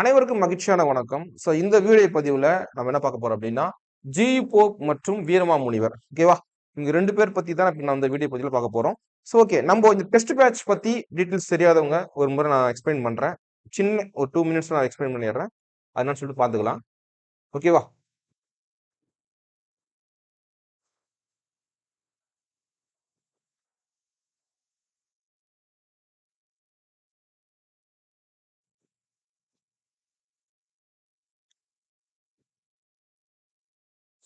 அனைவருக்கும் மகிழ்ச்சியான வணக்கம். ஸோ இந்த வீடியோ பதிவில் நம்ம என்ன பார்க்க போறோம் அப்படின்னா ஜி போப் மற்றும் வீரமா முனிவர். ஓகேவா இங்க ரெண்டு பேர் பத்தி தான் இப்போ நான் இந்த வீடியோ பதிவில் பார்க்க போறோம். ஸோ ஓகே நம்ம இந்த டெஸ்ட் பேட்ச் பத்தி டீட்டெயில்ஸ் தெரியாதவங்க ஒரு முறை நான் எக்ஸ்பிளைன் பண்றேன். சின்ன ஒரு டூ மினிட்ஸ் நான் எக்ஸ்பிளைன் பண்ணிடுறேன். அதனால சொல்லிட்டு பார்த்துக்கலாம். ஓகேவா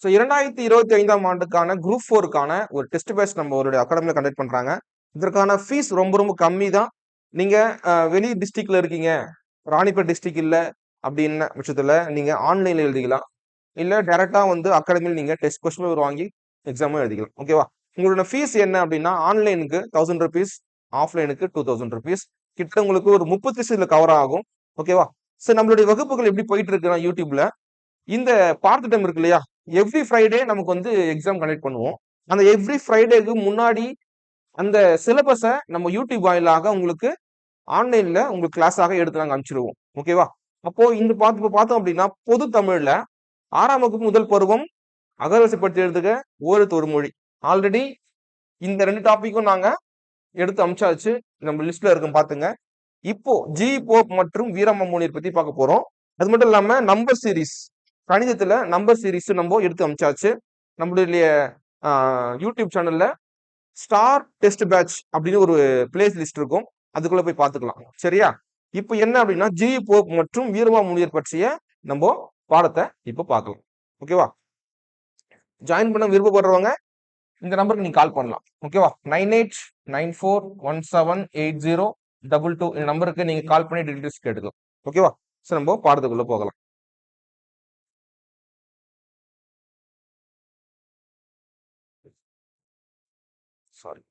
ஸோ இரண்டாயிரத்தி இருபத்தி ஐந்தாம் ஆண்டுக்கான குரூப் ஃபோருக்கான ஒரு டெஸ்ட் பேட்ச் நம்ம ஒரு அகாடமியில் கண்டக்ட் பண்ணுறாங்க இதற்கான ஃபீஸ் ரொம்ப ரொம்ப கம்மி தான் நீங்கள் வெளி டிஸ்ட்ரிக்டில் இருக்கீங்க. ராணிப்பேட் டிஸ்ட்ரிக் இல்லை அப்படின்ன பட்சத்தில் நீங்கள் ஆன்லைனில் எழுதிக்கலாம். இல்லை டேரெக்டாக வந்து அகாடமியில் நீங்கள் டெஸ்ட் கொஸ்டின் பேப்பர் வாங்கி எக்ஸாமும் எழுதிக்கலாம். ஓகேவா உங்களோட ஃபீஸ் என்ன அப்படின்னா ஆன்லைனுக்கு தௌசண்ட் ருபீஸ் ஆஃப்லைனுக்கு டூ தௌசண்ட் ருபீஸ் கிட்ட உங்களுக்கு ஒரு முப்பத்தி சீட்ல கவர் ஆகும். ஓகேவா ஸோ நம்மளுடைய வகுப்புகள் எப்படி போயிட்டு இருக்குன்னா யூடியூப்ல இந்த பார்த்துட்டம் இருக்கு இல்லையா? எவ்ரி ஃப்ரைடே நமக்கு வந்து எக்ஸாம் கண்டக்ட் பண்ணுவோம். அந்த எவ்ரி ஃப்ரைடேக்கு முன்னாடி அந்த சிலபஸை நம்ம யூடியூப் வாயிலாக உங்களுக்கு ஆன்லைன்ல உங்களுக்கு கிளாஸாக எடுத்து நாங்கள் அனுப்பிச்சிடுவோம் ஓகேவா அப்போ இந்த பார்த்து இப்போ பார்த்தோம் அப்படின்னா பொது தமிழ்ல ஆறாம் வகுப்பு முதல் பருவம் அகரவசைப்படுத்தி எழுதுக ஓரெழுத்து ஒரு மொழி ஆல்ரெடி இந்த ரெண்டு டாப்பிக்கும் நாங்கள் எடுத்து அமிச்சாச்சு நம்ம லிஸ்ட்ல இருக்கும் பாத்துங்க. இப்போ ஜி போப் மற்றும் வீரமமோனியர் பத்தி பார்க்க போறோம். அது மட்டும் இல்லாம நம்பர் சீரிஸ் கணிதத்தில் நம்பர் சீரிஸ் நம்ம எடுத்து அமிச்சாச்சு நம்மளுடைய யூடியூப் சேனலில் ஸ்டார் டெஸ்ட் பேட்ச் அப்படின்னு ஒரு பிளேஸ் லிஸ்ட் இருக்கும். அதுக்குள்ளே போய் பார்த்துக்கலாம். சரியா? இப்போ என்ன அப்படின்னா ஜி போப் மற்றும் வீரமா முனியர் பற்றிய நம்ம பாடத்தை இப்போ பார்க்கலாம். ஓகேவா ஜாயின் பண்ண விருப்பப்படுறவங்க இந்த நம்பருக்கு நீங்கள் கால் பண்ணலாம். ஓகேவா nine eight nine four one seven eight zero double two இந்த நம்பருக்கு நீங்கள் கால் பண்ணி டீட்டெயில்ஸ் கேட்டுக்கலாம். ஓகேவா சார் நம்ம பாடத்துக்குள்ளே போகலாம். சாரி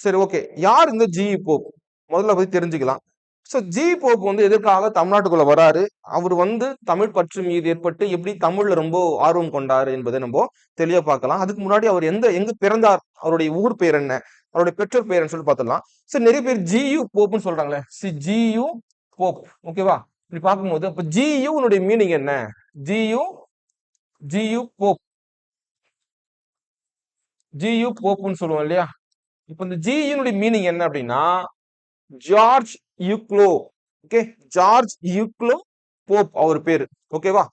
சரி ஓகே யார் இந்த ஜி போப் முதல்ல பத்தி தெரிஞ்சுக்கலாம். ஸோ ஜி போப் வந்து எதற்காக தமிழ்நாட்டுக்குள்ள வராரு? அவர் வந்து தமிழ் பற்று மீது ஏற்பட்டு எப்படி தமிழ்ல ரொம்ப ஆர்வம் கொண்டாரு என்பதை நம்ம தெளிவா பார்க்கலாம். அதுக்கு முன்னாடி அவர் எந்த எங்க பிறந்தார்? அவருடைய ஊர் பேர் என்ன? அவருடைய பெற்றோர் பேர் சொல்லி பார்த்துடலாம். சரி நிறைய பேர் ஜியு போப்னு சொல்றாங்களே. சி ஜியு போப் ஓகேவா இப்படி பார்க்கும்போது அப்ப ஜியுனுடைய மீனிங் என்ன? G U G U Pope G U போப்னு சொல்லுவோம் இல்லையா? இப்போ இந்த ஜியுனுடைய மீனிங் என்ன அப்படின்னா George Uglow okay George Uglow Pope அவர் பேரு. ஓகேவா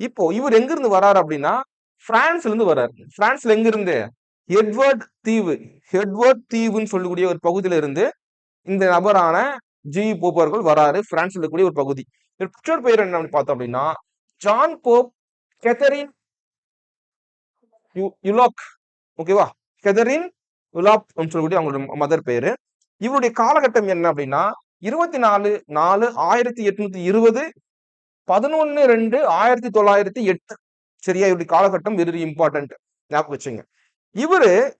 இப்போ இவர் எங்க இருந்து வராரு அப்படின்னா பிரான்ஸ்ல இருந்து வராரு. பிரான்ஸ்ல எங்க இருந்து? எட்வர்ட் தீவு எட்வர்ட் தீவுன்னு சொல்லக்கூடிய ஒரு பகுதியில இருந்து இந்த நபரான ஜி போப் அவர்கள் வராரு. பிரான்ஸ்ல இருக்கக்கூடிய ஒரு பகுதி. இவர் பெற்றோர் பெயர் என்ன அப்படின்னு பார்த்தோம் அப்படின்னா ஜான் போப் கெதரின் யு- யுலாக். ஓகேவா கெதரின் யுலாப் சொல்லக்கூடிய அவங்களோட மதர் பேரு இவருடைய காலகட்டம் என்ன அப்படின்னா இருபத்தி நாலு நாலு ஆயிரத்தி எட்நூத்தி இருபது பதினொன்னு ரெண்டு ஆயிரத்தி தொள்ளாயிரத்தி எட்டு. சரியா? இவருடைய காலகட்டம் வெரி இம்பார்ட்டன்ட் ஞாபகம் வச்சுங்க. இவரு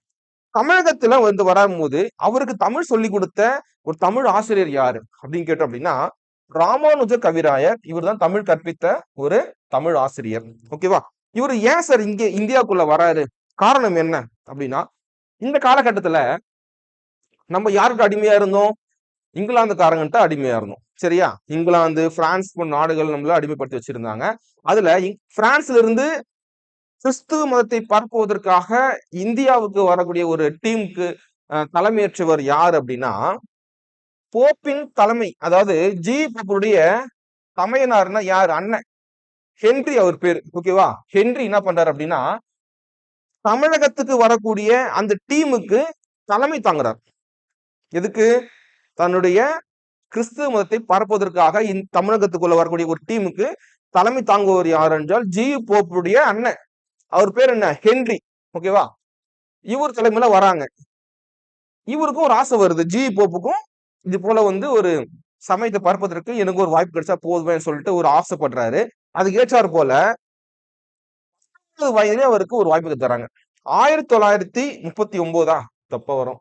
தமிழகத்துல வந்து வரும்போது அவருக்கு தமிழ் சொல்லி கொடுத்த ஒரு தமிழ் ஆசிரியர் யாரு அப்படின்னு கேட்டோம் அப்படின்னா ராமானுஜ கவிராயர். இவர் தான் தமிழ் கற்பித்த ஒரு தமிழ் ஆசிரியர். ஓகேவா இவர் ஏன் சார் இங்கே இந்தியாவுக்குள்ள வராரு? காரணம் என்ன அப்படின்னா இந்த காலகட்டத்துல நம்ம யாருக்கு அடிமையா இருந்தோம்? இங்கிலாந்துக்காரங்கிட்ட அடிமையா இருந்தோம். சரியா? இங்கிலாந்து பிரான்ஸ் போன்ற நாடுகள் நம்மள அடிமைப்படுத்தி வச்சிருந்தாங்க. அதுல பிரான்ஸ்ல இருந்து கிறிஸ்துவ மதத்தை பரப்புவதற்காக இந்தியாவுக்கு வரக்கூடிய ஒரு டீமுக்கு தலைமையேற்றவர் யார் அப்படின்னா போப்பின் தலைமை அதாவது ஜி போப்புடைய தமையனார்னா யார்? அண்ணன். ஹென்றி அவர் பேரு. ஓகேவா ஹென்றி என்ன பண்றாரு அப்படின்னா தமிழகத்துக்கு வரக்கூடிய அந்த டீமுக்கு தலைமை தாங்குறார். எதுக்கு? தன்னுடைய கிறிஸ்துவ மதத்தை பரப்புவதற்காக தமிழகத்துக்குள்ள வரக்கூடிய ஒரு டீமுக்கு தலைமை தாங்குவர் யார் என்றால் ஜி போப்புடைய அண்ணன். அவர் பேர் என்ன? ஹென்றி. ஓகேவா இவர் தலைமையில வராங்க. இவருக்கும் ஒரு ஆசை வருது. ஜி போப்புக்கும் இது போல வந்து ஒரு சமயத்தை பரப்பதற்கு எனக்கு ஒரு வாய்ப்பு கிடைச்சா போதுவேன்னு சொல்லிட்டு ஒரு ஆசைப்படுறாரு. அதுக்கு ஏற்றார் போல முப்பது வயதிலே அவருக்கு ஒரு வாய்ப்பு தராங்க. ஆயிரத்தி தொள்ளாயிரத்தி முப்பத்தி ஒன்பதா தப்ப வரும்.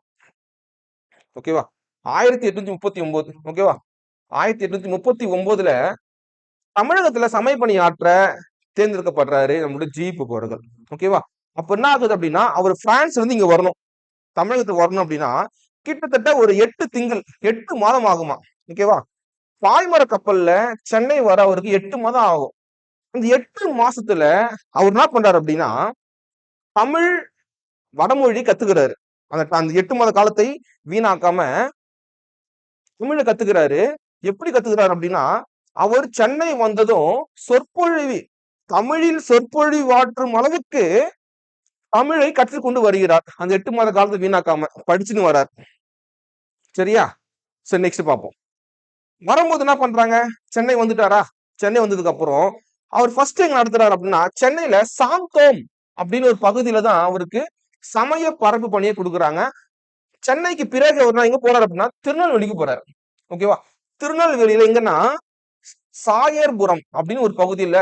ஓகேவா ஆயிரத்தி எட்நூத்தி முப்பத்தி ஒன்பது ஓகேவா ஆயிரத்தி எட்நூத்தி முப்பத்தி ஒன்பதுல தமிழகத்துல சமய பணி ஆற்ற தேர்ந்தெடுக்கப்படுறாரு நம்மளுடைய ஜி போறவர்கள் ஓகேவா அப்ப என்ன ஆகுது அப்படின்னா அவர் பிரான்ஸ்ல இருந்து இங்க வரணும். தமிழகத்துக்கு வரணும் அப்படின்னா கிட்டத்தட்ட ஒரு எட்டு திங்கள் எட்டு மாதம் ஆகுமா? ஓகேவா பாய்மர கப்பல்ல சென்னை வர அவருக்கு எட்டு மாதம் ஆகும். அந்த எட்டு மாசத்துல அவர் என்ன பண்றாரு அப்படின்னா தமிழ் வடமொழி கத்துக்கிறாரு. அந்த அந்த எட்டு மாத காலத்தை வீணாக்காம தமிழை கத்துக்கிறாரு. எப்படி கத்துக்கிறாரு அப்படின்னா அவர் சென்னை வந்ததும் சொற்பொழிவி தமிழில் சொற்பொழிவாற்றும் அளவுக்கு தமிழை கற்றுக்கொண்டு வருகிறார். அந்த எட்டு மாத காலத்தை வீணாக்காம படிச்சுன்னு வரார் சரியா? சரி நெக்ஸ்ட் பார்ப்போம். வரும்போது என்ன பண்றாங்க? சென்னை வந்துட்டாரா? சென்னை வந்ததுக்கு அப்புறம் அவர் ஃபர்ஸ்ட் எங்க நடத்துறாரு அப்படின்னா சென்னையில சாந்தோம் அப்படின்னு ஒரு பகுதியில தான் அவருக்கு சமய பரப்பு பணியை கொடுக்குறாங்க. சென்னைக்கு பிறகு அவர் எங்க போறாரு அப்படின்னா திருநெல்வேலிக்கு போறாரு. ஓகேவா திருநெல்வேலியில எங்கன்னா சாயர்புரம் அப்படின்னு ஒரு பகுதியில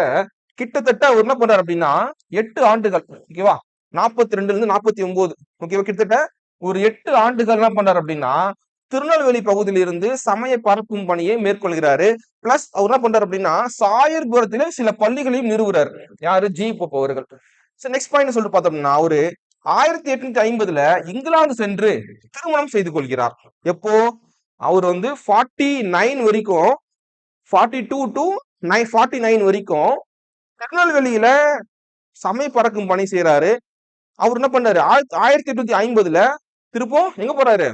கிட்டத்தட்ட அவர் என்ன பண்றாரு அப்படின்னா எட்டு ஆண்டுகள் ஓகேவா நாற்பத்தி ரெண்டுல இருந்து நாற்பத்தி ஒன்பது ஓகேவா கிட்டத்தட்ட ஒரு எட்டு ஆண்டுகள் என்ன பண்றாரு அப்படின்னா திருநெல்வேலி பகுதியில இருந்து சமய பரப்பும் பணியை மேற்கொள்கிறாரு. பிளஸ் அவர் என்ன பண்றாரு அப்படின்னா சாயர்புரத்திலே சில பள்ளிகளையும் நிறுவுறாரு. யாரு? ஜி. போப் அவர்கள் சரி நெக்ஸ்ட் பாயிண்ட் சொல்லிட்டு பார்த்தோம்னா அவரு ஆயிரத்தி எட்நூத்தி ஐம்பதுல இங்கிலாந்து சென்று திருமணம் செய்து கொள்கிறார். எப்போ? அவர் வந்து ஃபார்ட்டி நைன் வரைக்கும் forty two to nine forty nine வரைக்கும் திருநெல்வேலியில சமய பறக்கும் பணி செய்யறாரு அவர் என்ன பண்ணாரு? ஆயிரத்தி ஆயிரத்தி எட்நூத்தி ஐம்பதுல திருப்பம் எங்க போறாரு?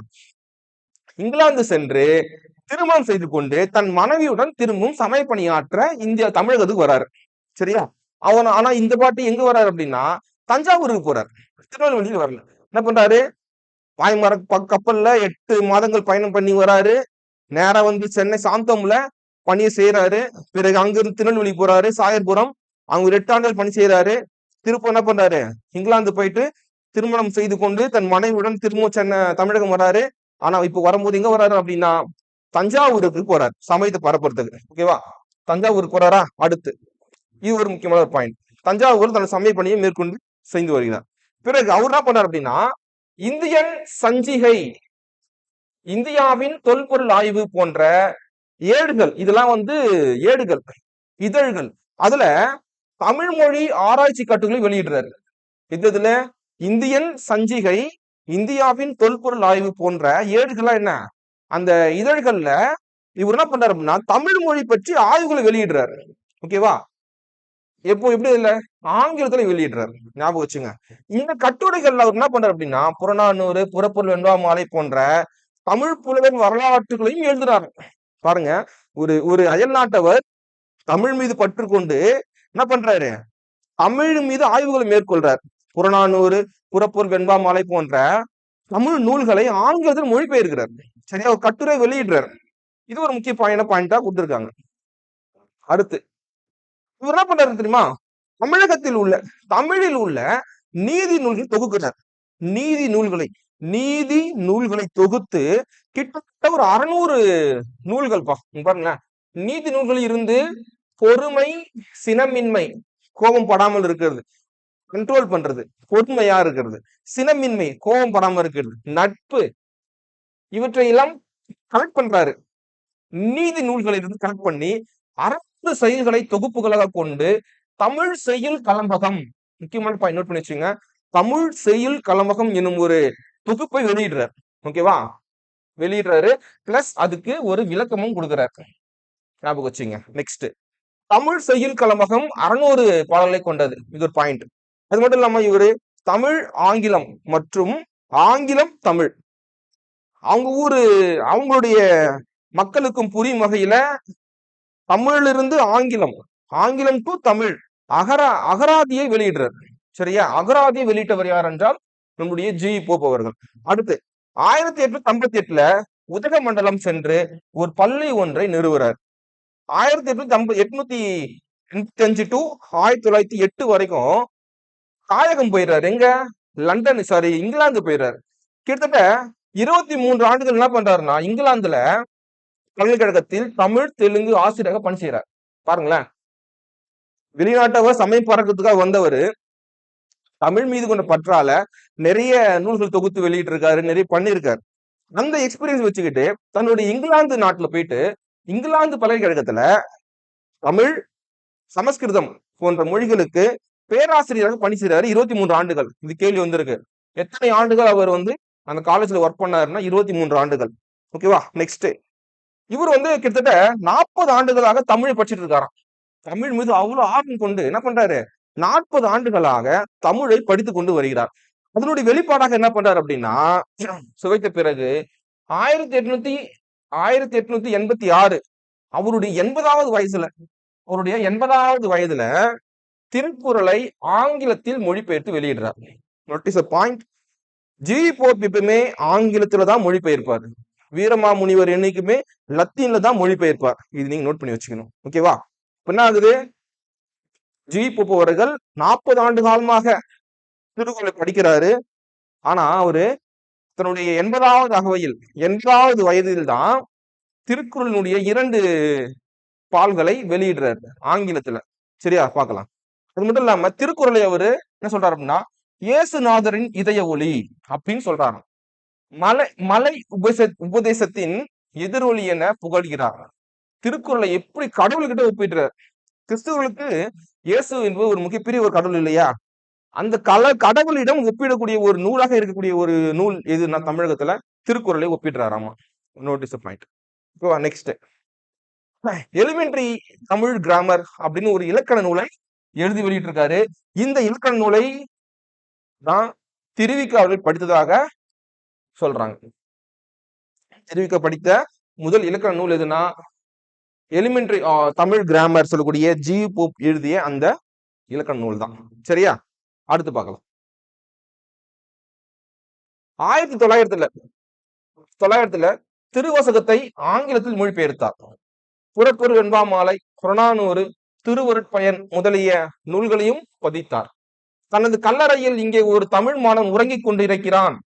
இங்கிலாந்து சென்று திருமணம் செய்து கொண்டு தன் மனைவியுடன் திரும்பவும் சமய பணியாற்ற இந்தியா தமிழகத்துக்கு வராரு. சரியா? அவன் ஆனா இந்த பாட்டு எங்க வர்றாரு அப்படின்னா தஞ்சாவூருக்கு போறாரு. திருநெல்வேலிக்கு வரல. என்ன பண்றாரு? பாய்மர ப- கப்பல்ல எட்டு மாதங்கள் பயணம் பண்ணி வராரு. நேரா வந்து சென்னை சாந்தம்ல பணியை செய்யறாரு பிறகு அங்கிருந்து திருநெல்வேலி போறாரு. சாயர்புரம் அவங்க ஒரு ஆண்டுகள் பணி செய்யறாரு திருப்ப என்ன பண்றாரு? இங்கிலாந்து போயிட்டு திருமணம் செய்து கொண்டு தன் மனைவியுடன் திரும்ப சென்னை தமிழகம் வராரு. ஆனா இப்ப வரும்போது எங்க வராரு அப்படின்னா தஞ்சாவூருக்கு போறாரு. சமயத்தை பரப்புறதுக்கு. ஓகேவா தஞ்சாவூருக்கு போறாரா? அடுத்து. இது ஒரு முக்கியமான ஒரு பாயிண்ட் தஞ்சாவூர் தன் சமய பணியை மேற்கொண்டு செய்து வருகிறார். பிறகு அவர் என்ன பண்ணார் அப்படின்னா இந்தியன் சஞ்சிகை இந்தியாவின் தொல்பொருள் ஆய்வு போன்ற ஏடுகள் இதெல்லாம் வந்து ஏடுகள் இதழ்கள். அதுல தமிழ் மொழி ஆராய்ச்சி கட்டுகளை வெளியிடுறாரு. இது இதுல இந்தியன் சஞ்சிகை இந்தியாவின் தொல்பொருள் ஆய்வு போன்ற ஏடுகள்லாம் என்ன? அந்த இதழ்கள்ல இவர் என்ன பண்றாரு அப்படின்னா தமிழ் மொழி பற்றி ஆய்வுகளை வெளியிடுறாரு. ஓகேவா எப்போ எப்படி இல்ல? ஆங்கிலத்துல வெளியிடுறாரு. ஞாபகம் வச்சுங்க. இந்த கட்டுரைகள்ல அவர் என்ன பண்றாரு அப்படின்னா புறநானூறு புறப்பொருள் வெண்பா மாலை போன்ற தமிழ் புலவன் வரலாற்றுகளையும் எழுதுறாரு. பாருங்க. ஒரு ஒரு அயல்நாட்டவர் தமிழ் மீது பற்று கொண்டு என்ன பண்றாரு? தமிழ் மீது ஆய்வுகளை மேற்கொள்றார். புறநானூறு புறப்பூர் வெண்பாமாலை போன்ற தமிழ் நூல்களை ஆங்கிலத்தில் மொழிபெயர்க்கிறார். சரியா? ஒரு கட்டுரை வெளியிடுறார். இது ஒரு முக்கிய பாயிண்ட் பாயிண்டா கொடுத்துருக்காங்க. அடுத்து இவர் என்ன பண்றாரு தெரியுமா? தமிழகத்தில் உள்ள தமிழில் உள்ள நீதி நூல்களை தொகுக்கிறார். நீதி நூல்களை நீதி நூல்களை தொகுத்து கிட்டத்தட்ட ஒரு அறுநூறு நூல்கள் பா பாருங்களேன். நீதி நூல்கள் இருந்து பொறுமை சினமின்மை கோபம் படாமல் இருக்கிறது. கண்ட்ரோல் பண்றது பொறுமையா இருக்கிறது. சினமின்மை கோபம் படாமல் இருக்கிறது. நட்பு இவற்றை எல்லாம் பண்றாரு. நீதி நூல்களை இருந்து கனெக்ட் பண்ணி அரசு செயல்களை தொகுப்புகளாக கொண்டு தமிழ் செயல் கலம்பகம் முக்கியமான பாயிண்ட் நோட் பண்ணி வச்சுங்க தமிழ் செயல் கலம்பகம் என்னும் ஒரு தொகுப்பை வெளியிடுறார். ஓகேவா வெளியிடுறாரு. பிளஸ் அதுக்கு ஒரு விளக்கமும் கொடுக்குறாரு. ஞாபகம் வச்சுங்க நெக்ஸ்ட் தமிழ் செய்யுள் கலமகம் அறுநூறு பாடல்களை கொண்டது. இது ஒரு பாயிண்ட் அது மட்டும் இல்லாம இவரு தமிழ் ஆங்கிலம் மற்றும் ஆங்கிலம் தமிழ். அவங்க ஊரு அவங்களுடைய மக்களுக்கும் புரியும் வகையில தமிழிலிருந்து ஆங்கிலம் ஆங்கிலம் டு தமிழ் அகரா அகராதியை வெளியிடுறார். சரியா? அகராதியை வெளியிட்டவர் யார் என்றால் நம்முடைய ஜி. போப் அவர்கள். அடுத்து ஆயிரத்தி எட்நூத்தி ஐம்பத்தி எட்டுல உதகமண்டலம் சென்று ஒரு பள்ளி ஒன்றை நிறுவுறார். ஆயிரத்தி எட்நூத்தி ஐம்பது எட்நூத்தி எண்பத்தி அஞ்சு டு ஆயிரத்தி தொள்ளாயிரத்தி எட்டு வரைக்கும் தாயகம் போயிடுறாரு எங்க? லண்டன் சாரி இங்கிலாந்து போயிடுறாரு கிட்டத்தட்ட இருபத்தி மூன்று ஆண்டுகள் என்ன பண்றாருன்னா இங்கிலாந்துல பல்கலைக்கழகத்தில் தமிழ் தெலுங்கு ஆசிரியராக பணி செய்யறார் பாருங்களேன். வெளிநாட்டவர் சமயம் பறக்கிறதுக்காக வந்தவர் தமிழ் மீது கொண்ட பற்றால நிறைய நூல்கள் தொகுத்து வெளியிட்டு இருக்காரு நிறைய பண்ணியிருக்காரு. அந்த எக்ஸ்பீரியன்ஸ் வச்சுக்கிட்டு தன்னுடைய இங்கிலாந்து நாட்டுல போயிட்டு இங்கிலாந்து பல்கலைக்கழகத்துல தமிழ் சமஸ்கிருதம் போன்ற மொழிகளுக்கு பேராசிரியராக பணி செய்றாரு இருபத்தி மூன்று ஆண்டுகள். இது கேள்வி வந்திருக்கு. எத்தனை ஆண்டுகள் அவர் வந்து அந்த காலேஜ்ல ஒர்க் பண்ணாருன்னா இருபத்தி மூன்று ஆண்டுகள் ஓகேவா நெக்ஸ்ட் இவர் வந்து கிட்டத்தட்ட நாற்பது ஆண்டுகளாக தமிழ் படிச்சிட்டு இருக்காராம். தமிழ் மீது அவ்வளவு ஆர்வம் கொண்டு என்ன பண்றாரு? நாற்பது ஆண்டுகளாக தமிழை படித்து கொண்டு வருகிறார். அதனுடைய வெளிப்பாடாக என்ன பண்றாரு அப்படின்னா சுவைத்த பிறகு ஆயிரத்தி எட்நூத்தி ஆயிரத்தி எட்நூத்தி எண்பத்தி ஆறு. அவருடைய எண்பதாவது வயசுல அவருடைய எண்பதாவது வயதுல திருக்குறளை ஆங்கிலத்தில் மொழிபெயர்த்து வெளியிடுறார். அ பாயிண்ட் ஜி போப் எப்பவுமே ஆங்கிலத்துல தான் மொழிபெயர்ப்பார். வீரமா முனிவர் என்னைக்குமே லத்தீன்ல தான் மொழிபெயர்ப்பார். இது நீங்க நோட் பண்ணி வச்சுக்கணும். ஓகேவா இப்ப என்ன ஆகுது? ஜி போப் அவர்கள் நாற்பது ஆண்டு காலமாக திருக்குறளை படிக்கிறாரு. ஆனா அவரு தன்னுடைய எண்பதாவது அகவையில் எண்பதாவது வயதில்தான் திருக்குறளினுடைய இரண்டு பால்களை வெளியிடுறாரு ஆங்கிலத்துல. சரியா? பார்க்கலாம். அது மட்டும் இல்லாம திருக்குறளை அவரு என்ன சொல்றாரு அப்படின்னா இயேசுநாதரின் இதய ஒளி அப்படின்னு சொல்றாரு மலை மலை உபச உபதேசத்தின் எதிரொலி என புகழ்கிறார். திருக்குறளை எப்படி கடவுள்கிட்ட ஒப்பிடுறார்? கிறிஸ்துவர்களுக்கு இயேசு என்பது ஒரு மிகப்பெரிய ஒரு கடவுள் இல்லையா? அந்த கல கடவுளிடம் ஒப்பிடக்கூடிய ஒரு நூலாக இருக்கக்கூடிய ஒரு நூல் எதுனா தமிழகத்துல? திருக்குறளை ஒப்பிடுறாராமா? நோட்டீஸ் பாயிண்ட் இப்போ நெக்ஸ்ட் எலிமெண்ட்ரி தமிழ் கிராமர் அப்படின்னு ஒரு இலக்கண நூலை எழுதி வெளியிட்டு இருக்காரு இந்த இலக்கண நூலை தான் திருவிக்க அவர்கள் படித்ததாக சொல்றாங்க. திருவிக்க படித்த முதல் இலக்கண நூல் எதுனா? எலிமெண்ட்ரி தமிழ் கிராமர் சொல்லக்கூடிய ஜி போப் எழுதிய அந்த இலக்கண நூல் தான் சரியா? அடுத்து பார்க்கலாம். ஆயிரத்தி தொள்ளாயிரத்துல தொள்ளாயிரத்துல திருவசகத்தை ஆங்கிலத்தில் மொழிபெயர்த்தார். புறப்பொரு வெண்பாமாலை புறநானூறு திருவருட்பயன் முதலிய நூல்களையும் பதித்தார். தனது கல்லறையில் இங்கே ஒரு தமிழ் மாணவன் உறங்கிக் கொண்டிருக்கிறான்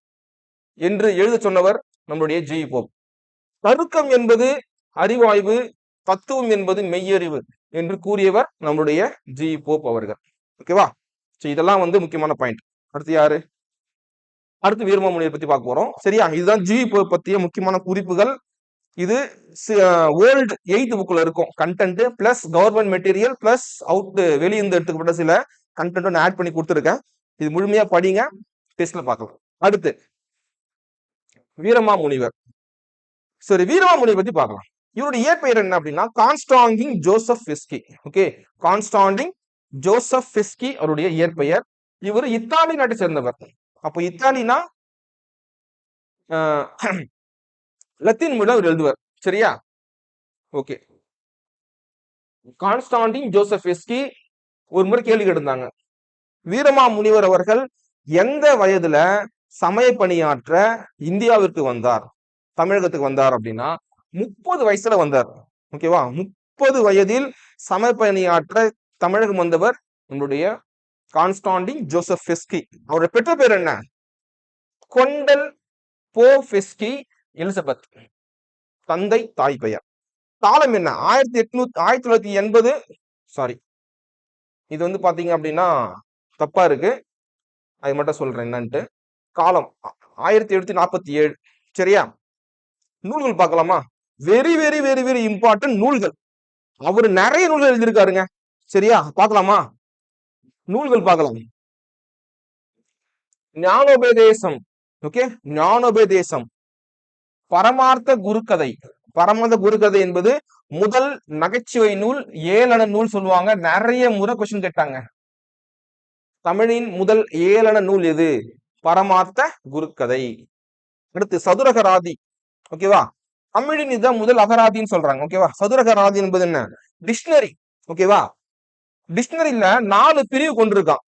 என்று எழுத சொன்னவர் நம்முடைய ஜி. போப். தருக்கம் என்பது அறிவாய்வு தத்துவம் என்பது மெய்யறிவு என்று கூறியவர் நம்முடைய ஜி. போப் அவர்கள். ஓகேவா? ஸோ இதெல்லாம் வந்து முக்கியமான பாயிண்ட் அடுத்து யாரு? அடுத்து வீரமாமுனியை பத்தி பார்க்க போறோம். சரியா? இதுதான் ஜி பத்திய முக்கியமான குறிப்புகள். இது ஓல்டு எயித் புக்ல இருக்கும். Content plus government material plus out வெளியிருந்து எடுத்துக்கப்பட்ட சில கண்டென்ட் ஆட் பண்ணி கொடுத்துருக்கேன். இது முழுமையா படிங்க. டெஸ்ட்ல பார்க்கலாம். அடுத்து வீரமா முனிவர் சரி வீரமா முனிவர் பத்தி பார்க்கலாம். இவருடைய இயற்பெயர் என்ன அப்படின்னா Constantine Joseph Beschi. Okay Constantine Joseph Beschi அவருடைய இயற்பெயர். இவர் இத்தாலி நாட்டை சேர்ந்தவர். அப்போ இத்தாலினா ஆஹ், லத்தீன் மொழியில் அவர் எழுதுவர். சரியா? ஓகே. கான்ஸ்டாண்டின் ஜோசப் எஸ்கி ஒரு முறை கேள்வி கேட்டிருந்தாங்க. வீரமா முனிவர் அவர்கள் எந்த வயதுல சமய பணியாற்ற இந்தியாவிற்கு வந்தார்? தமிழகத்துக்கு வந்தார் அப்படின்னா முப்பது வயசுல வந்தார். ஓகேவா? முப்பது வயதில் சமய பணியாற்ற தமிழகம் வந்தவர் நம்மளுடைய கான்ஸ்டாண்டின் ஜோசப் ஃபெஸ்கி. அவருடைய பெற்ற பேர் என்ன? கொண்டல் போ ஃபெஸ்கி எலிசபெத். தந்தை தாய் பெயர். காலம் என்ன? ஆயிரத்தி எட்நூத்தி ஆயிரத்தி தொள்ளாயிரத்தி எண்பது சாரி இது வந்து பாத்தீங்க அப்படின்னா தப்பா இருக்கு. அது மட்டும் சொல்றேன் என்னன்ட்டு. காலம் ஆயிரத்தி எழுநூத்தி நாற்பத்தி ஏழு. சரியா? நூல்கள் பார்க்கலாமா? Very very very very important நூல்கள். அவர் நிறைய நூல்கள் எழுதியிருக்காருங்க. சரியா? பார்க்கலாமா? நூல்கள் பார்க்கலாம். ஞானோபதேசம். ஓகே? ஞானோபதேசம். பரமார்த்த குருக்கதை. பரமார்த்த குருக்கதை என்பது முதல் நகைச்சுவை நூல் ஏழன நூல் சொல்லுவாங்க. நிறைய முறை கொஸ்டின் கேட்டாங்க. தமிழின் முதல் ஏழன நூல் எது? பரமார்த்த குருக்கதை. அடுத்து சதுரகராதி. ஓகேவா? தமிழின் இதுதான் முதல் அகராதின்னு சொல்றாங்க. ஓகேவா? சதுரகராதி என்பது என்ன? டிக்ஷனரி. ஓகேவா? டிக்ஷனரியில நாலு பிரிவு கொண்டிருக்கான்.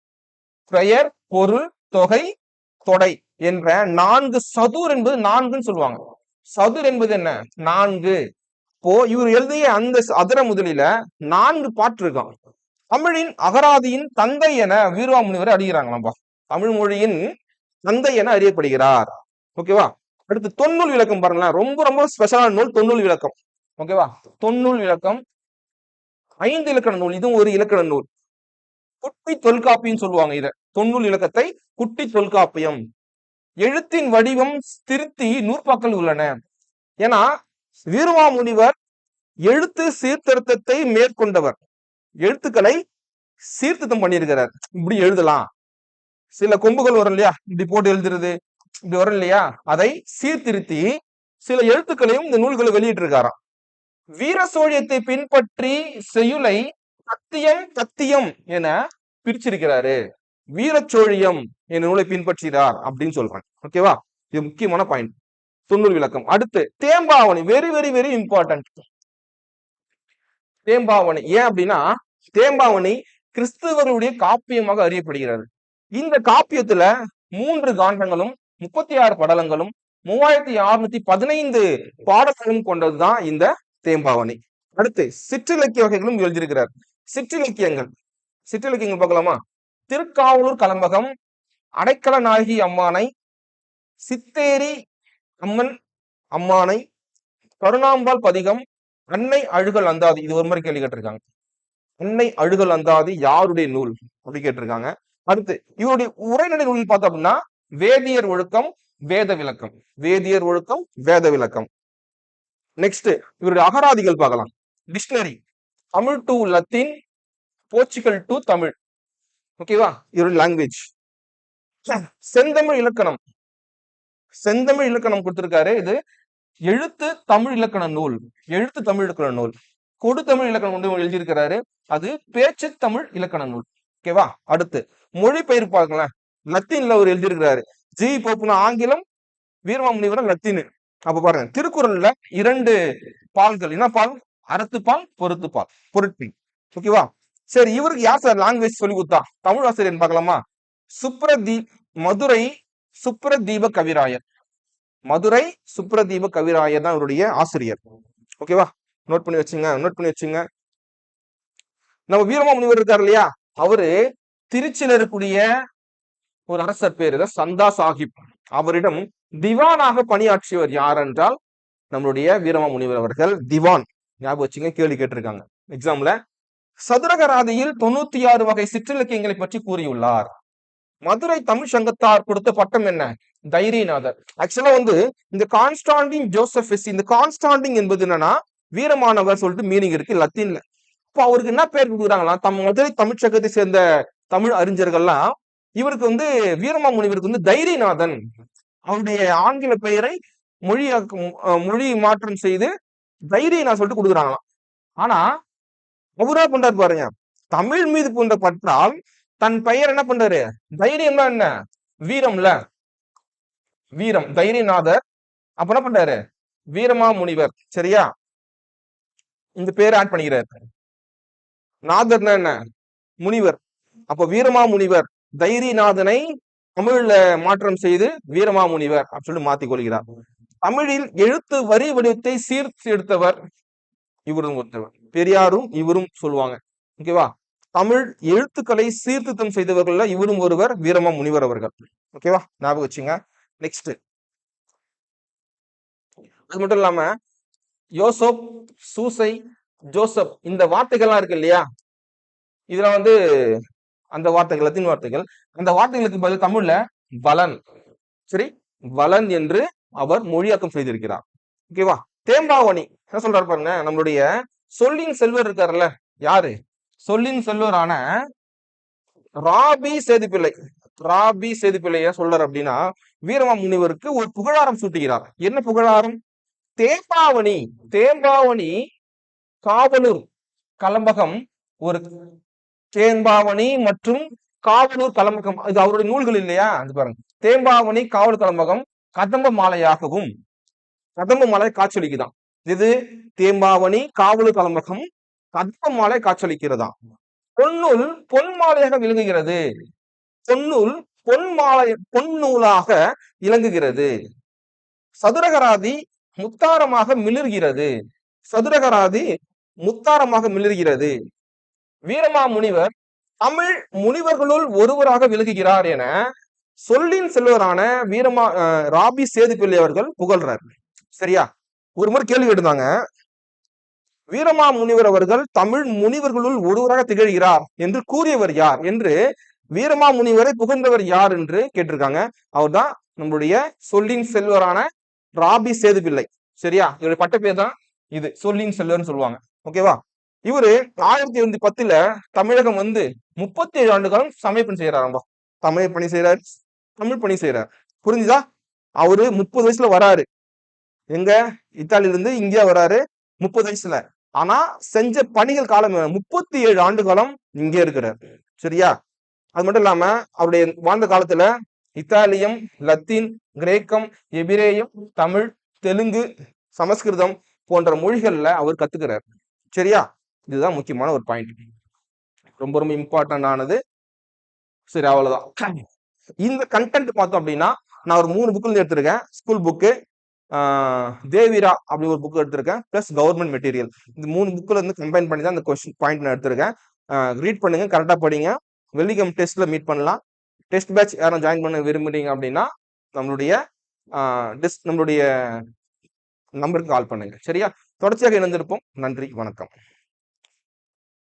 பெயர் பொருள் தொகை தொடை என்ற நான்கு சதுர் என்பது நான்குன்னு சொல்லுவாங்க. சதுர் என்பது என்ன? நான்கு. இப்போ இவர் எழுதிய அந்த அதர முதலில நான்கு பாட்டு இருக்கான். தமிழின் அகராதியின் தந்தை என வீரவாமுனிவரை அறிகிறாங்களாம்பா தமிழ் மொழியின் தந்தை என அறியப்படுகிறார். ஓகேவா? அடுத்து தொன்னூல் விளக்கம் பாருங்களேன். ரொம்ப ரொம்ப ஸ்பெஷலான நூல் தொன்னூல் விளக்கம். ஓகேவா? தொன்னூல் விளக்கம். ஐந்து இலக்கண நூல் இதுவும் ஒரு இலக்கண நூல். குட்டி தொல்காப்பியம் சொல்லுவாங்க இத. தொன்னூல் இலக்கத்தை குட்டி தொல்காப்பியம். எழுத்தின் வடிவம் திருத்தி நூற்பாக்கள் உள்ளன. ஏன்னா வீரமாமுனிவர் எழுத்து சீர்திருத்தத்தை மேற்கொண்டவர். எழுத்துக்களை சீர்திருத்தம் பண்ணியிருக்கிறார். இப்படி எழுதலாம். சில கொம்புகள் வரும் இல்லையா? இப்படி போட்டு எழுதுறது. இப்படி வரும் இல்லையா? அதை சீர்திருத்தி சில எழுத்துக்களையும் இந்த நூல்களை வெளியிட்டிருக்காராம். வீர சோழியத்தை பின்பற்றி செய்யுளை சத்தியம் சத்தியம் என பிரிச்சிருக்கிறாரு. வீரச்சோழியம் என் நூலை பின்பற்றினார் அப்படின்னு சொல்றாங்க. ஓகேவா இது முக்கியமான பாயிண்ட் தொண்ணூறு விளக்கம். அடுத்து Thembavani. Very very very important Thembavani. ஏன் அப்படின்னா தேம்பாவணி கிறிஸ்தவர்களுடைய காப்பியமாக அறியப்படுகிறது. இந்த காப்பியத்துல மூன்று காண்டங்களும் முப்பத்தி ஆறு படலங்களும் மூவாயிரத்தி அறுநூத்தி பதினைந்து பாடல்களும் கொண்டதுதான் இந்த தேம்பாவணி அடுத்து சிற்றிலக்கிய வகைகளும் எழுதியிருக்கிறார். சிற்றிலக்கியங்கள். சிற்றிலக்கியங்கள் பார்க்கலாமா? திருக்காவலூர் கலம்பகம் அடைக்கல நாயகி அம்மானை சித்தேரி அம்மன் அம்மானை கருணாம்பாள் பதிகம் அன்னை அழுகல் அந்தாதி. இது ஒரு மாதிரி கேள்வி கேட்டிருக்காங்க. அன்னை அழுகல் அந்தாதி யாருடைய நூல்? அப்படி கேட்டிருக்காங்க. அடுத்து இவருடைய உரைநடை நூல் பார்த்தோம் அப்படின்னா வேதியர் ஒழுக்கம் வேத விளக்கம் வேதியர் ஒழுக்கம் வேத விளக்கம் நெக்ஸ்ட் இவருடைய அகராதிகள் பார்க்கலாம். Dictionary Tamil to Latin Portugal to Tamil ஓகேவா இவருடைய லாங்குவேஜ் செந்தமிழ் இலக்கணம். செந்தமிழ் இலக்கணம் கொடுத்திருக்காரு. இது எழுத்து தமிழ் இலக்கண நூல். எழுத்து தமிழ் இலக்கண நூல். கொடு தமிழ் இலக்கணம் கொண்டு எழுதியிருக்கிறாரு. அது பேச்சு தமிழ் இலக்கண நூல். ஓகேவா அடுத்து மொழிபெயர்ப்பு பார்க்கலாம். லத்தீன்ல அவர் எழுதியிருக்கிறாரு. ஜி போப்புனா ஆங்கிலம் வீரமாமுனிவரம் லத்தீனு அப்ப பாருங்க திருக்குறள்ல இரண்டு பால்கள் என்ன பால்? அறத்து பால் பொருத்து பால் பொருட்பி ஓகேவா சரி இவருக்கு யார் சார் லாங்குவேஜ் சொல்லி கொடுத்தா? தமிழ் ஆசிரியர் பார்க்கலாமா? சுப்ரதீ மதுரை சுப்ரதீப கவிராயர். மதுரை சுப்ரதீப கவிராயர் தான் இவருடைய ஆசிரியர். ஓகேவா நோட் பண்ணி வச்சுங்க நோட் பண்ணி வச்சுங்க. நம்ம வீரமா முனிவர் இருக்காரு இல்லையா? அவரு திருச்சியில இருக்கக்கூடிய ஒரு அரசர் பேரு சந்தா சாஹிப். அவரிடம் திவானாக பணியாற்றியவர் யார் என்றால் நம்மளுடைய வீரம முனிவர் அவர்கள். திவான். ஞாபகம் வச்சுங்க கேள்வி கேட்டிருக்காங்க. எக்ஸாம்ல சதுரகராதியில் தொண்ணூத்தி ஆறு வகை சிற்றிலக்கியங்களை பற்றி கூறியுள்ளார். மதுரை தமிழ் சங்கத்தார் கொடுத்த பட்டம் என்ன? தைரியநாதர். ஆக்சுவலா வந்து இந்த கான்ஸ்டாண்டின் ஜோசபிஸ் இந்த கான்ஸ்டாண்டிங் என்பது என்னன்னா வீரமானவர் சொல்லிட்டு மீனிங் இருக்கு லத்தீன்ல. இப்போ அவருக்கு என்ன பேர் கொடுக்குறாங்களா தம் மதுரை தமிழ் சங்கத்தை சேர்ந்த தமிழ் அறிஞர்கள்லாம் இவருக்கு வந்து வீரமா முனிவருக்கு வந்து தைரியநாதன். அவருடைய ஆங்கில பெயரை மொழியாக்கம் மொழி மாற்றம் செய்து தைரியம் நான் சொல்லிட்டு கொடுக்குறாங்களாம். ஆனா அவரா பண்றாரு பாருங்க தமிழ் மீது போன்ற பற்றால் தன் பெயர் என்ன பண்றாரு? தைரியம்னா என்ன? வீரம்ல. வீரம் தைரியநாதர். அப்ப என்ன பண்றாரு? வீரமா முனிவர் சரியா? இந்த பேரை ஆட் பண்ணிக்கிறாரு. நாதர்னா என்ன? முனிவர். அப்ப வீரமா முனிவர் தைரியநாதனை தமிழ்ல மாற்றம் செய்து வீரமா முனிவர் அப்படின்னு மாத்திக் கொள்கிறார். தமிழில் எழுத்து வரி வடிவத்தை சீர்த்தெடுத்தவர் இவரும் ஒருத்தவர். பெரியாரும் இவரும் சொல்லுவாங்க. ஓகேவா தமிழ் எழுத்துக்களை சீர்திருத்தம் செய்தவர்கள்ல இவரும் ஒருவர் வீரமா முனிவர் அவர்கள் ஓகேவா ஞாபகம் வச்சுங்க. நெக்ஸ்ட் அது மட்டும் இல்லாம யோசப் சூசை ஜோசப் இந்த வார்த்தைகள்லாம் இருக்கு இல்லையா? இதுல வந்து அந்த வார்த்தைகள் லத்தின் வார்த்தைகள். அந்த வார்த்தைகளுக்கு பதில் தமிழ்ல வலன். சரி? வலன் என்று அவர் மொழியாக்கம் செய்திருக்கிறார். ஓகேவா தேம்பாவணி என்ன சொல்றாரு பாருங்க நம்மளுடைய சொல்லின் செல்வர் இருக்காருல்ல யாரு? சொல்லின் செல்வரான ராபி சேதுப்பிள்ளை. ராபி சேதுப்பிள்ளை ஏன் சொல்றாரு அப்படின்னா வீரமா முனிவருக்கு ஒரு புகழாரம் சூட்டுகிறார். என்ன புகழாரம்? தேம்பாவணி தேம்பாவணி காவலூர் கலம்பகம் ஒரு தேம்பாவணி மற்றும் காவலூர் கலம்பகம் இது அவருடைய நூல்கள் இல்லையா? அது பாருங்க. தேம்பாவணி காவல் கலம்பகம் கதம்ப மாலையாகவும் கதம்ப மாலை காட்சியளிக்குதான். இது தேம்பாவணி காவலூர் கலம்பகம் கதம்ப மாலை காட்சியளிக்கிறதா? பொன்னூல் பொன் மாலையாக விளங்குகிறது. பொன்னூல் பொன் மாலை பொன்னூலாக இலங்குகிறது சதுரகராதி முத்தாரமாக மிளிர்கிறது. சதுரகராதி முத்தாரமாக மிளிர்கிறது. வீரமா முனிவர் தமிழ் முனிவர்களுள் ஒருவராக விலகுகிறார் என சொல்லின் செல்வரான வீரமா அஹ், ராபி சேதுப்பிள்ளை அவர்கள் புகழ்றார். சரியா? ஒரு முறை கேள்வி எடுத்தாங்க வீரமா முனிவர் அவர்கள் தமிழ் முனிவர்களுள் ஒருவராக திகழ்கிறார் என்று கூறியவர் யார் என்று வீரமா முனிவரை புகழ்ந்தவர் யார் என்று கேட்டிருக்காங்க. அவர்தான் நம்மளுடைய சொல்லின் செல்வரான ராபி சேதுப்பிள்ளை. சரியா? இவருடைய பட்ட பேர் தான் இது சொல்லின் செல்வர்னு சொல்லுவாங்க. ஓகேவா? இவரு ஆயிரத்தி எழுநூத்தி பத்துல தமிழகம் வந்து முப்பத்தி ஏழு ஆண்டு காலம் சமயப்பணி செய்யறாரும்பா தமிழ் பணி செய்யறாரு தமிழ் பணி செய்யறாரு புரிஞ்சுதா? அவரு முப்பது வயசுல வராரு. எங்க? இத்தாலியில இருந்து இந்தியா வராரு முப்பது வயசுல. ஆனா செஞ்ச பணிகள் காலம் முப்பத்தி ஏழு ஆண்டு காலம் இங்கே இருக்கிறார். சரியா? அது மட்டும் இல்லாம அவருடைய வாழ்ந்த காலத்துல இத்தாலியம் லத்தீன் கிரேக்கம் எபிரேயம் தமிழ் தெலுங்கு சமஸ்கிருதம் போன்ற மொழிகள்ல அவர் கத்துக்கிறார். சரியா? இதுதான் முக்கியமான ஒரு பாயிண்ட் ரொம்ப ரொம்ப இம்பார்ட்டன்ட் ஆனது சரி அவ்வளவுதான். இந்த கண்டென்ட் பார்த்தோம் அப்படின்னா நான் ஒரு மூணு புக்குலேருந்து எடுத்திருக்கேன். ஸ்கூல் புக்கு தேவிரா அப்படி ஒரு புக் எடுத்திருக்கேன். பிளஸ் கவர்மெண்ட் மெட்டீரியல் இந்த மூணு புக்கில் இருந்து கம்பைன் பண்ணி தான் அந்த கொஸ்டின் பாயிண்ட் நான் எடுத்திருக்கேன். ரீட் பண்ணுங்க கரெக்டாக படிங்க. வெள்ளிக்கம் டெஸ்ட்ல மீட் பண்ணலாம். டெஸ்ட் பேட்ச் யாரும் ஜாயின் பண்ண விரும்புறீங்க அப்படின்னா நம்மளுடைய டிஸ் நம்மளுடைய நம்பருக்கு கால் பண்ணுங்க. சரியா? தொடர்ச்சியாக இணைந்திருப்போம். நன்றி வணக்கம்.